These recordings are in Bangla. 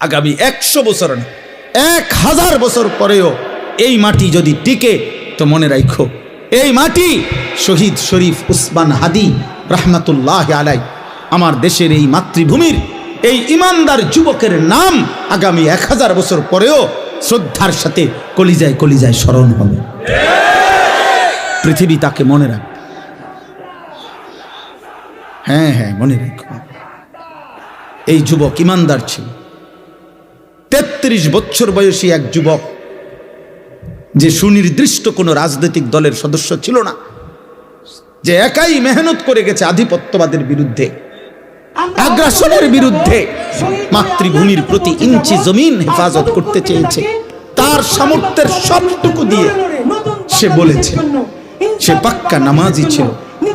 আগামী একশো বছর না, এক হাজার বছর পরেও এই মাটি যদি টিকে, তো মনে রাখো এই মাটি শহীদ শরীফ উসমান হাদি রহমাতুল্লাহ আলাই আমার দেশের এই মাতৃভূমির এই ইমানদার যুবকের নাম আগামী এক হাজার বছর পরেও শ্রদ্ধার সাথে কলিজায় কলিজায় স্মরণ হবে। পৃথিবী তাকে মনে রাখবে হ্যাঁ হ্যাঁ মনে রাখো। এই যুবক ইমানদার ছিল। তেত্রিশ বছর বয়সী এক যুবক যে সুনির্দিষ্ট কোনো রাজনৈতিক দলের সদস্য ছিল না যে একাই মেহনত করে গেছে আধিপত্যবাদের বিরুদ্ধে আগ্রাসনের বিরুদ্ধে মাতৃভূমির প্রতি ইঞ্চি জমিন হেফাজত করতে চেয়েছে। তার সামর্থ্যের সবটুকু দিয়ে সে বলেছে সে পাক্কা নামাজি ছিল।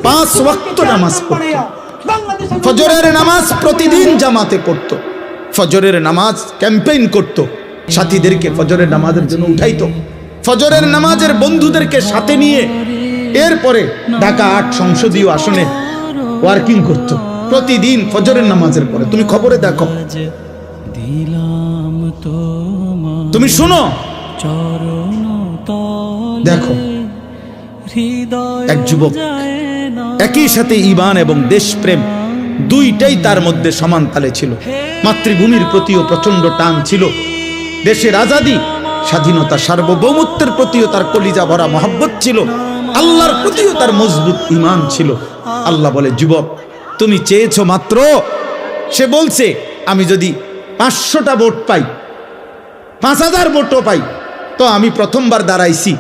পাঁচ ওয়াক্ত নামাজ পড়ত। ফজরের নামাজ প্রতিদিন জামাতে পড়ত। ফজরের নামাজ ক্যাম্পেইন করত। সাথীদেরকে ফজরের নামাজের জন্য উঠাইতো। ফজরের নামাজের বন্ধুদেরকে সাথে নিয়ে এরপরে ঢাকা আট সংসদীয় আসনে ওয়ার্কিং করত। প্রতিদিন ফজরের নামাজের পরে। তুমি খবরে দেখো। তুমি শুনো। দেখো। এক যুবক একই সাথে ইমান এবং দেশপ্রেম দুইটাই তার মধ্যে সমান তালে ছিল। মাতৃভূমির প্রতিও প্রচণ্ড টান ছিল। দেশের আজাদি স্বাধীনতা সার্বভৌমত্বের প্রতিও তার কলিজা ভরা মহব্বত ছিল। আল্লাহর প্রতিও তার মজবুত ইমান ছিল। আল্লাহ বলে, যুবক, তুমি চেয়েছো মাত্র? সে বলছে, আমি যদি পাঁচশোটা ভোট পাই, পাঁচ হাজার ভোটও পাই, তো আমি প্রথমবার দাঁড়াইছি।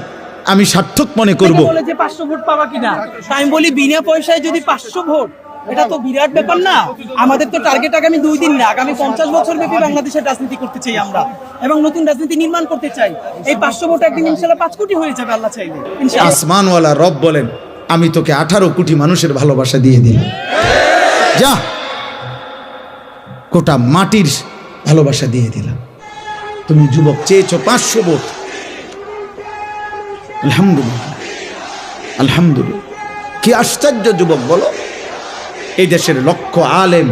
আমি সার্থক মনে করব। পাঁচশো ভোট পাবা কিনা? আমি বলি, বিনা পয়সায় যদি পাঁচশো ভোট এটা তো বিরাট ব্যাপার না। আমাদের তো টার্গেট আগামী দুই দিন না, আগামী পঞ্চাশ বছর ব্যাপী বাংলাদেশের রাজনীতি করতে চাই আমরা এবং নতুন রাজনীতি নির্মাণ করতে চাই। এই পাঁচশো ভোট একদিন ইনশাল্লাহ পাঁচ কোটি হয়ে যাবে, আল্লাহ চাইলে। আসমানওয়ালা রব বলেন, আমি তোকে আঠারো কোটি মানুষের ভালোবাসা দিয়ে দিলাম। যা, গোটা মাটির ভালোবাসা দিয়ে দিলাম। তুমি যুবক চেয়েছো পাঁচশো বোধ আলহামদুলিল্লাহ। আলহামদুলিল্লাহ। কি আশ্চর্য যুবক বলো। এই দেশের লক্ষ আলেম,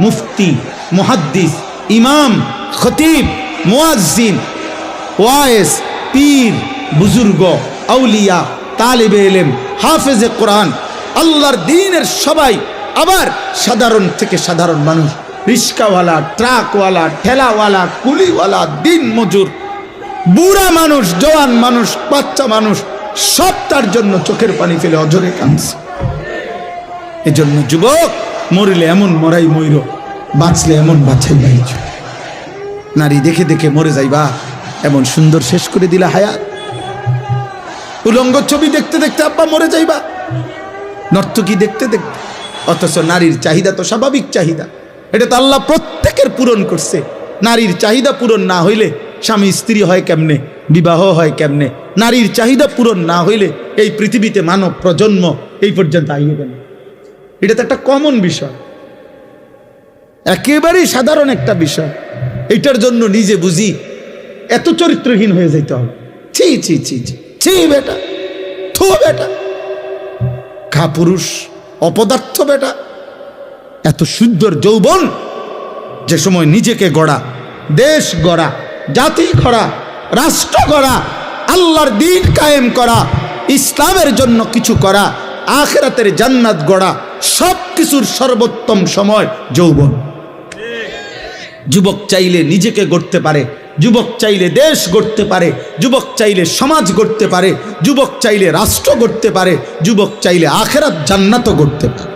মুফতি, মুহাদ্দিস, ইমাম, খতিব, মুয়াজ্জিন, ওয়ায়েস, পীর, বুজুর্গ, আউলিয়া, তালিবে এলেম, হাফেজে কোরআন, আল্লাহর দিনের সবাই আবার সাধারণ থেকে সাধারণ মানুষ। রিস্কাওয়ালা, ট্রাকওয়ালা, ঠেলাওয়ালা, কুলিওয়ালা, দিন মজুর, বুড়া মানুষ, জওয়ান মানুষ, বাচ্চা মানুষ সব তার জন্য চোখের পানি ফেলে অজরে কাঁদছে। এজন্য যুবক, মরিলে এমন মরাই ময়ূর বাঁচলে এমন বাছাই বাইছ নারী দেখে দেখে মরে যাইবা, এমন সুন্দর শেষ করে দিলা হায়াত। উলঙ্গ ছবি দেখতে দেখতে আব্বা মরে যাইবা, নর্তকী দেখতে দেখতে, অথচ নারীর চাহিদা তো স্বাভাবিক চাহিদা। এটা তো আল্লাহ প্রত্যেকের পূরণ করছে। নারীর চাহিদা পূরণ না হইলে স্বামী স্ত্রী হয় কেমনে, বিবাহ হয় কেমনে? নারীর চাহিদা পূরণ না হইলে এই পৃথিবীতে মানব প্রজন্ম এই পর্যন্ত আইবে না এটা তো একটা কমন বিষয়। একেবারেই সাধারণ একটা বিষয়। এটার জন্য নিজে বুঝি এত চরিত্রহীন হয়ে যেতে হবে। ছি ছি ছি ছি ছি, বেটা। থো, বেটা। খা পুরুষ অপদার্থ বেটা। এত সুন্দর যৌবন যে সময় নিজেকে গড়া, দেশ গড়া, জাতি গড়া রাষ্ট্র গড়া, আল্লাহর দিন কায়েম করা, ইসলামের জন্য কিছু করা আখেরাতের জান্নাত গড়া সব কিছুর সর্বোত্তম সময় যৌবন। যুবক চাইলে নিজেকে গড়তে পারে, যুবক চাইলে দেশ গড়তে পারে, যুবক চাইলে সমাজ গড়তে পারে, যুবক চাইলে রাষ্ট্র গড়তে পারে, যুবক চাইলে আখেরাত জান্নাতও গড়তে পারে।